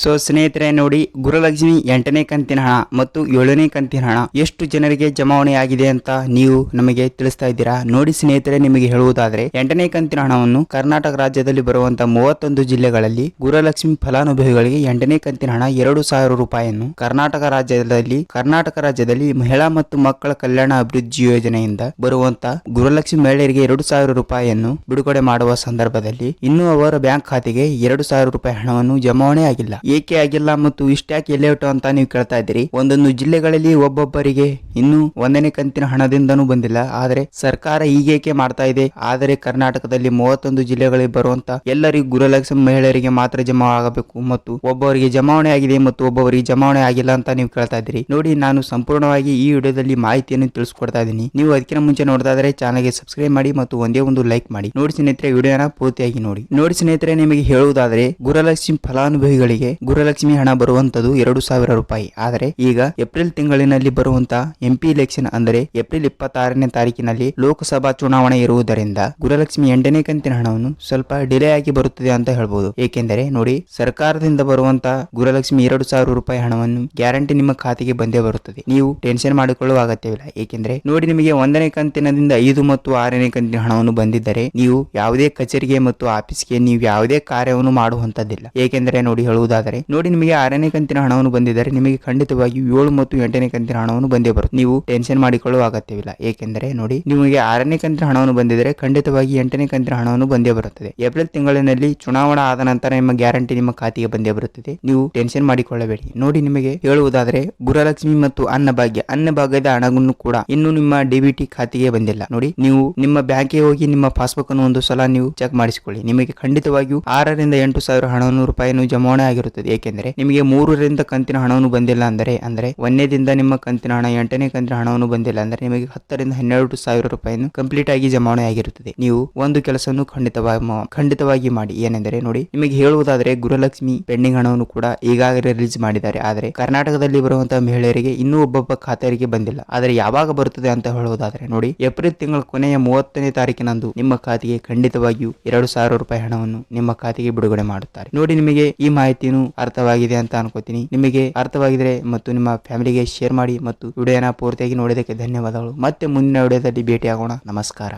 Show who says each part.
Speaker 1: So ಸ್ನೇಹಿತರೆ, ನೋಡಿ, ಗುರುಲಕ್ಷ್ಮಿ ಎಂಟನೇ ಕಂತಿನ ಹಣ ಮತ್ತು ಏಳನೇ ಕಂತಿನ ಹಣ ಎಷ್ಟು ಜನರಿಗೆ ಜಮಾವಣೆ ಆಗಿದೆ ಅಂತ ನೀವು ನಮಗೆ ತಿಳಿಸ್ತಾ ಇದ್ದೀರಾ? ನೋಡಿ ಸ್ನೇಹಿತರೆ, ನಿಮಗೆ ಹೇಳುವುದಾದ್ರೆ, ಎಂಟನೇ ಕಂತಿನ ಹಣವನ್ನು ಕರ್ನಾಟಕ ರಾಜ್ಯದಲ್ಲಿ ಬರುವಂತಹ ಮೂವತ್ತೊಂದು ಜಿಲ್ಲೆಗಳಲ್ಲಿ ಗುರುಲಕ್ಷ್ಮಿ ಫಲಾನುಭವಿಗಳಿಗೆ ಎಂಟನೇ ಕಂತಿನ ಹಣ ಎರಡು ಸಾವಿರ ರೂಪಾಯಿಯನ್ನು ಕರ್ನಾಟಕ ರಾಜ್ಯದಲ್ಲಿ ಕರ್ನಾಟಕ ರಾಜ್ಯದಲ್ಲಿ ಮಹಿಳಾ ಮತ್ತು ಮಕ್ಕಳ ಕಲ್ಯಾಣ ಅಭಿವೃದ್ಧಿ ಯೋಜನೆಯಿಂದ ಬರುವಂತ ಗುರುಲಕ್ಷ್ಮಿ ಮಹಿಳೆಯರಿಗೆ ಎರಡು ಸಾವಿರ ರೂಪಾಯಿಯನ್ನು ಬಿಡುಗಡೆ ಮಾಡುವ ಸಂದರ್ಭದಲ್ಲಿ ಇನ್ನೂ ಅವರ ಬ್ಯಾಂಕ್ ಖಾತೆಗೆ ಎರಡು ಸಾವಿರ ರೂಪಾಯಿ ಹಣವನ್ನು ಜಮಾವಣೆ ಆಗಿಲ್ಲ ಏಕೆ ಆಗಿಲ್ಲ ಮತ್ತು ಇಷ್ಟ್ಯಾಕೆ ಎಲ್ಲೇಟು ಅಂತ ನೀವು ಕೇಳ್ತಾ ಇದ್ದೀರಿ? ಒಂದೊಂದು ಜಿಲ್ಲೆಗಳಲ್ಲಿ ಒಬ್ಬೊಬ್ಬರಿಗೆ ಇನ್ನೂ ಒಂದನೇ ಕಂತಿನ ಹಣದಿಂದನೂ ಬಂದಿಲ್ಲ. ಆದರೆ ಸರ್ಕಾರ ಈಗೇಕೆ ಮಾಡ್ತಾ ಇದೆ? ಆದರೆ ಕರ್ನಾಟಕದಲ್ಲಿ ಮೂವತ್ತೊಂದು ಜಿಲ್ಲೆಗಳಿಗೆ ಬರುವಂತ ಎಲ್ಲರಿಗೂ ಗುರುಲಕ್ಷ್ಮಿ ಮಹಿಳೆಯರಿಗೆ ಮಾತ್ರ ಜಮಾ ಆಗಬೇಕು ಮತ್ತು ಒಬ್ಬವರಿಗೆ ಜಮಾವಣೆ ಆಗಿದೆ ಮತ್ತು ಒಬ್ಬವರಿಗೆ ಜಮಾವಣೆ ಆಗಿಲ್ಲ ಅಂತ ನೀವು ಕೇಳ್ತಾ ಇದ್ದೀರಿ. ನೋಡಿ, ನಾನು ಸಂಪೂರ್ಣವಾಗಿ ಈ ವಿಡಿಯೋದಲ್ಲಿ ಮಾಹಿತಿಯನ್ನು ತಿಳಿಸ್ಕೊಡ್ತಾ ಇದ್ದೀನಿ. ನೀವು ಅದಕ್ಕಿಂತ ಮುಂಚೆ ನೋಡ್ತಾ ಇದ್ರೆ ಚಾನಲ್ಗೆ ಸಬ್ಸ್ಕ್ರೈಬ್ ಮಾಡಿ ಮತ್ತು ಒಂದೇ ಒಂದು ಲೈಕ್ ಮಾಡಿ. ನೋಡಿ ಸ್ನೇಹಿತರೆ, ವಿಡಿಯೋನ ಪೂರ್ತಿಯಾಗಿ ನೋಡಿ. ನೋಡಿ ಸ್ನೇಹಿತರೆ, ನಿಮಗೆ ಹೇಳುವುದಾದರೆ ಗುರುಲಕ್ಷ್ಮಿ ಫಲಾನುಭವಿಗಳಿಗೆ ಗುರುಲಕ್ಷ್ಮಿ ಹಣ ಬರುವಂತದ್ದು ಎರಡು ಸಾವಿರ ರೂಪಾಯಿ. ಆದರೆ ಈಗ ಏಪ್ರಿಲ್ ತಿಂಗಳಿನಲ್ಲಿ ಬರುವಂತಹ ಎಂಪಿ ಇಲೆಕ್ಷನ್ ಅಂದರೆ ಏಪ್ರಿಲ್ ಇಪ್ಪತ್ತಾರನೇ ತಾರೀಕಿನಲ್ಲಿ ಲೋಕಸಭಾ ಚುನಾವಣೆ ಇರುವುದರಿಂದ ಗುರುಲಕ್ಷ್ಮಿ ಎಂಟನೇ ಕಂತಿನ ಹಣವನ್ನು ಸ್ವಲ್ಪ ಡಿಲೇ ಆಗಿ ಬರುತ್ತದೆ ಅಂತ ಹೇಳಬಹುದು ಏಕೆಂದರೆ ನೋಡಿ, ಸರ್ಕಾರದಿಂದ ಬರುವಂತಹ ಗುರುಲಕ್ಷ್ಮಿ ಎರಡು ಸಾವಿರ ರೂಪಾಯಿ ಹಣವನ್ನು ಗ್ಯಾರಂಟಿ ನಿಮ್ಮ ಖಾತೆಗೆ ಬಂದೇ ಬರುತ್ತದೆ. ನೀವು ಟೆನ್ಷನ್ ಮಾಡಿಕೊಳ್ಳುವ ಅಗತ್ಯವಿಲ್ಲ. ಏಕೆಂದರೆ ನೋಡಿ, ನಿಮಗೆ ಒಂದನೇ ಕಂತಿನದಿಂದ ಐದು ಮತ್ತು ಆರನೇ ಕಂತಿನ ಹಣವನ್ನು ಬಂದಿದ್ದರೆ ನೀವು ಯಾವುದೇ ಕಚೇರಿಗೆ ಮತ್ತು ಆಫೀಸ್ಗೆ ನೀವು ಯಾವುದೇ ಕಾರ್ಯವನ್ನು ಮಾಡುವಂತದ್ದಿಲ್ಲ ಏಕೆಂದರೆ ನೋಡಿ, ಹೇಳುವುದಾದರೆ ನೋಡಿ, ನಿಮಗೆ ಆರನೇ ಕಂತಿನ ಹಣವನ್ನು ಬಂದಿದ್ದರೆ ನಿಮಗೆ ಖಂಡಿತವಾಗಿ ಏಳು ಮತ್ತು ಎಂಟನೇ ಕಂತಿನ ಹಣವನ್ನು ಬಂದೇ ಬರುತ್ತೆ ನೀವು ಟೆನ್ಷನ್ ಮಾಡಿಕೊಳ್ಳುವ ಅಗತ್ಯವಿಲ್ಲ. ಏಕೆಂದರೆ ನೋಡಿ, ನಿಮಗೆ ಆರನೇ ಕಂತಿನ ಹಣವನ್ನು ಬಂದಿದ್ದರೆ ಖಂಡಿತವಾಗಿ ಎಂಟನೇ ಕಂತಿನ ಹಣವನ್ನು ಬಂದೇ ಬರುತ್ತದೆ. ಏಪ್ರಿಲ್ ತಿಂಗಳಿನಲ್ಲಿ ಚುನಾವಣಾ ಆದ ನಂತರ ನಿಮ್ಮ ಗ್ಯಾರಂಟಿ ನಿಮ್ಮ ಖಾತೆಗೆ ಬಂದೇ ಬರುತ್ತದೆ. ನೀವು ಟೆನ್ಷನ್ ಮಾಡಿಕೊಳ್ಳಬೇಡಿ. ನೋಡಿ ನಿಮಗೆ ಹೇಳುವುದಾದರೆ, ಗುರಲಕ್ಷ್ಮಿ ಮತ್ತು ಅನ್ನಭಾಗ್ಯ ಅನ್ನಭಾಗ್ಯದ ಹಣವನ್ನು ಕೂಡ ಇನ್ನು ನಿಮ್ಮ ಡಿಬಿಟಿ ಖಾತೆಗೆ ಬಂದಿಲ್ಲ. ನೋಡಿ, ನೀವು ನಿಮ್ಮ ಬ್ಯಾಂಕಿಗೆ ಹೋಗಿ ನಿಮ್ಮ ಪಾಸ್ಬುಕ್ ಅನ್ನು ಒಂದು ಸಲ ನೀವು ಚೆಕ್ ಮಾಡಿಸಿಕೊಳ್ಳಿ. ನಿಮಗೆ ಖಂಡಿತವಾಗಿಯೂ ಆರರಿಂದ ಎಂಟು ಸಾವಿರ ಹಣವನ್ನು ರೂಪಾಯಿಯನ್ನು ಜಮಾವಣೆ ಆಗಿರುತ್ತದೆ. ಏಕೆಂದರೆ ನಿಮಗೆ ಮೂರರಿಂದ ಕಂತಿನ ಹಣವನ್ನು ಬಂದಿಲ್ಲ ಅಂದರೆ, ಅಂದ್ರೆ ಒಂದನೇದಿಂದ ನಿಮ್ಮ ಕಂತಿನ ಹಣ ಎಂಟನೇ ಕಂತಿನ ಹಣವನ್ನು ಬಂದಿಲ್ಲ. ಅಂದ್ರೆ ನಿಮಗೆ ಹತ್ತರಿಂದ ಹನ್ನೆರಡು ಸಾವಿರ ರೂಪಾಯಿಯನ್ನು ಕಂಪ್ಲೀಟ್ ಆಗಿ ಜಮಾವಣೆ ಆಗಿರುತ್ತದೆ. ನೀವು ಒಂದು ಕೆಲಸವನ್ನು ಖಂಡಿತವಾಗಿ ಖಂಡಿತವಾಗಿ ಮಾಡಿ. ಏನೆಂದರೆ ನೋಡಿ, ನಿಮಗೆ ಹೇಳುವುದಾದರೆ ಗುರುಲಕ್ಷ್ಮಿ ಪೆಂಡಿಂಗ್ ಹಣವನ್ನು ಕೂಡ ಈಗಾಗಲೇ ರಿಲೀಸ್ ಮಾಡಿದ್ದಾರೆ. ಆದರೆ ಕರ್ನಾಟಕದಲ್ಲಿ ಬರುವಂತಹ ಮಹಿಳೆಯರಿಗೆ ಇನ್ನೂ ಒಬ್ಬೊಬ್ಬ ಖಾತೆಯರಿಗೆ ಬಂದಿಲ್ಲ. ಆದರೆ ಯಾವಾಗ ಬರುತ್ತದೆ ಅಂತ ಹೇಳುವುದಾದರೆ ನೋಡಿ, ಏಪ್ರಿಲ್ ತಿಂಗಳ ಕೊನೆಯ ಮೂವತ್ತನೇ ತಾರೀಕಿನಂದು ನಿಮ್ಮ ಖಾತೆಗೆ ಖಂಡಿತವಾಗಿಯೂ ಎರಡು ಸಾವಿರ ರೂಪಾಯಿ ಹಣವನ್ನು ನಿಮ್ಮ ಖಾತೆಗೆ ಬಿಡುಗಡೆ ಮಾಡುತ್ತಾರೆ. ನೋಡಿ, ನಿಮಗೆ ಈ ಮಾಹಿತಿಯು ಅರ್ಥವಾಗಿದೆ ಅಂತ ಅನ್ಕೋತೀನಿ. ನಿಮಗೆ ಅರ್ಥವಾಗಿದ್ರೆ ಮತ್ತು ನಿಮ್ಮ ಫ್ಯಾಮಿಲಿಗೆ ಶೇರ್ ಮಾಡಿ ಮತ್ತು ವಿಡಿಯೋನ ಪೂರ್ತಿಯಾಗಿ ನೋಡಿದ್ದಕ್ಕೆ ಧನ್ಯವಾದಗಳು. ಮತ್ತೆ ಮುಂದಿನ ವಿಡಿಯೋದಲ್ಲಿ ಭೇಟಿಯಾಗೋಣ. ನಮಸ್ಕಾರ.